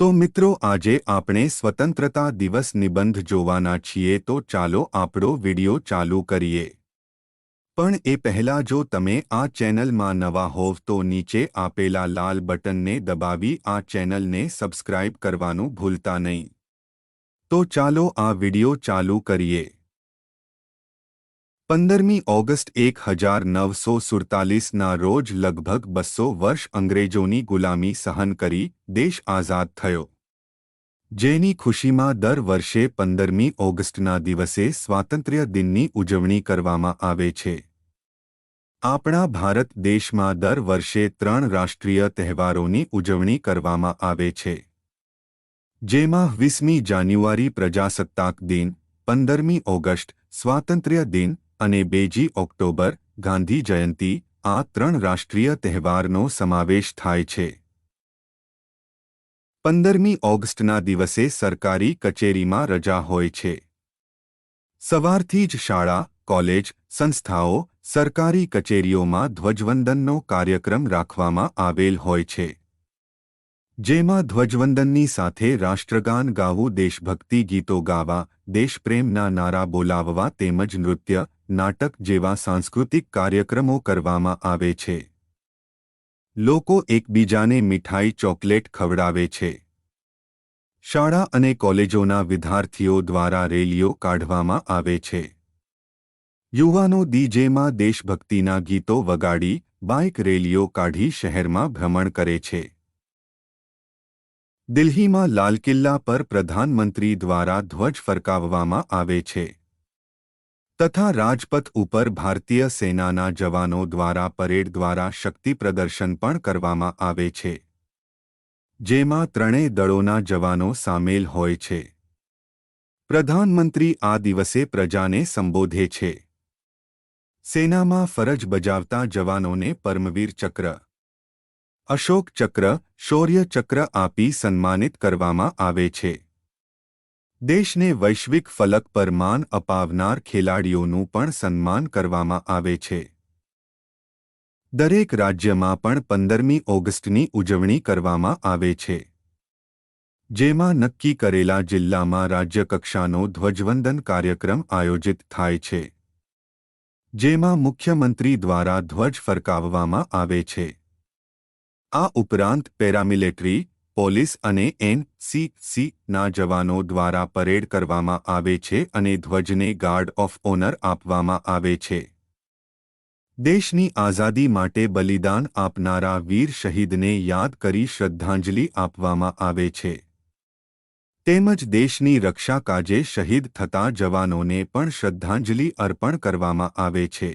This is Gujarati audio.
તો મિત્રો, આજે આપણે સ્વતંત્રતા દિવસ નિબંધ જોવાના છીએ, તો ચાલો આપણો વિડિયો ચાલુ કરીએ. પણ એ પહેલા જો તમે આ ચેનલમાં નવા હોવ, તો નીચે આપેલા લાલ બટનને દબાવી આ ચેનલને સબસ્ક્રાઇબ કરવાનું ભૂલતા નહીં. તો ચાલો આ વિડિયો ચાલુ કરીએ. પંદરમી ઓગસ્ટ એક હજાર નવસો સુડતાલીસના રોજ લગભગ બસો વર્ષ અંગ્રેજોની ગુલામી સહન કરી દેશ આઝાદ થયો. જેની ખુશીમાં દર વર્ષે પંદરમી ઓગસ્ટના દિવસે સ્વાતંત્ર્ય દિનની ઉજવણી કરવામાં આવે છે. આપણા ભારત દેશમાં દર વર્ષે ત્રણ રાષ્ટ્રીય તહેવારોની ઉજવણી કરવામાં આવે છે. જેમાં વીસમી જાન્યુઆરી પ્રજાસત્તાક દિન, પંદરમી ઓગસ્ટ સ્વાતંત્ર્ય દિન અને બેજી ઓક્ટોબર, ગાંધી જયંતી, આ ત્રણ રાષ્ટ્રીય તહેવારનો સમાવેશ થાય છે. પંદરમી ઓગસ્ટના દિવસે સરકારી કચેરીમાં રજા હોય છે. સવારથી જ શાળા, કોલેજ, સંસ્થાઓ, સરકારી કચેરીઓમાં ધ્વજવંદનનો કાર્યક્રમ રાખવામાં આવેલ હોય છે. જેમાં ધ્વજવંદનની સાથે રાષ્ટ્રગાન ગાવું, દેશભક્તિ ગીતો ગાવા, દેશપ્રેમના નારા બોલાવવા તેમજ નૃત્ય નાટક જેવા સાંસ્કૃતિક કાર્યક્રમો કરવામાં આવે છે. લોકો એકબીજાને મીઠાઈ, ચોકલેટ ખવડાવે છે. શાળા અને કોલેજોના વિદ્યાર્થીઓ દ્વારા રેલીઓ કાઢવામાં આવે છે. યુવાનો ડીજેમાં દેશભક્તિના ગીતો વગાડી, બાઇક રેલીઓ કાઢી શહેરમાં ભ્રમણ કરે છે. દિલ્હીમાં લાલ કિલ્લા પર પ્રધાનમંત્રી દ્વારા ધ્વજ ફરકાવવામાં આવે છે. તથા રાજપથ ઉપર ભારતીય સેનાના જવાનો દ્વારા પરેડ દ્વારા શક્તિ પ્રદર્શન પણ કરવામાં આવે છે. જેમાં ત્રણેય દળોના જવાનો સામેલ હોય છે. પ્રધાનમંત્રી આ દિવસે પ્રજાને સંબોધે છે. સેનામાં ફરજ બજાવતા જવાનોને પરમવીર ચક્ર, અશોક ચક્ર, શૌર્ય ચક્ર આપી સન્માનિત કરવામાં આવે છે. દેશને વૈશ્વિક ફલક પર માન અપાવનાર ખેલાડીઓનું પણ સન્માન કરવામાં આવે છે. દરેક રાજ્યમાં પણ પંદરમી ઓગસ્ટની ઉજવણી કરવામાં આવે છે. જેમાં નક્કી કરેલા જિલ્લામાં રાજ્યકક્ષાનો ધ્વજવંદન કાર્યક્રમ આયોજિત થાય છે. જેમાં મુખ્યમંત્રી દ્વારા ધ્વજ ફરકાવવામાં આવે છે. આ ઉપરાંત પેરામિલિટરી પોલીસ અને એનસીસીના જવાનો દ્વારા પરેડ કરવામાં આવે છે અને ધ્વજને ગાર્ડ ઓફ ઓનર આપવામાં આવે છે. દેશની આઝાદી માટે બલિદાન આપનારા વીર શહીદને યાદ કરી શ્રદ્ધાંજલિ આપવામાં આવે છે. તેમજ દેશની રક્ષા કાજે શહીદ થતા જવાનોને પણ શ્રદ્ધાંજલિ અર્પણ કરવામાં આવે છે.